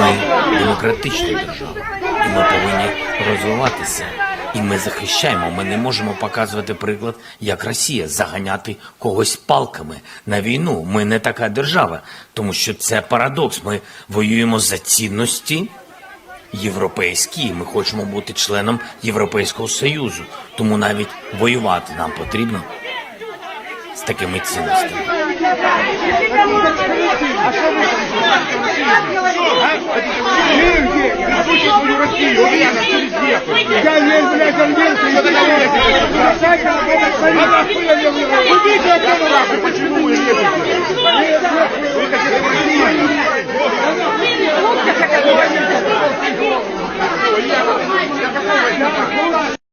Ми демократична держава, і ми повинні розвиватися. І ми захищаємо. Ми не можемо показувати приклад, як Росія заганяти когось палками на війну. Ми не така держава, тому що це парадокс. Ми воюємо за цінності європейські. Ми хочемо бути членом Європейського Союзу. Тому навіть воювати нам потрібно з такими цінностями. Я не, блядь, Caliente, caliente.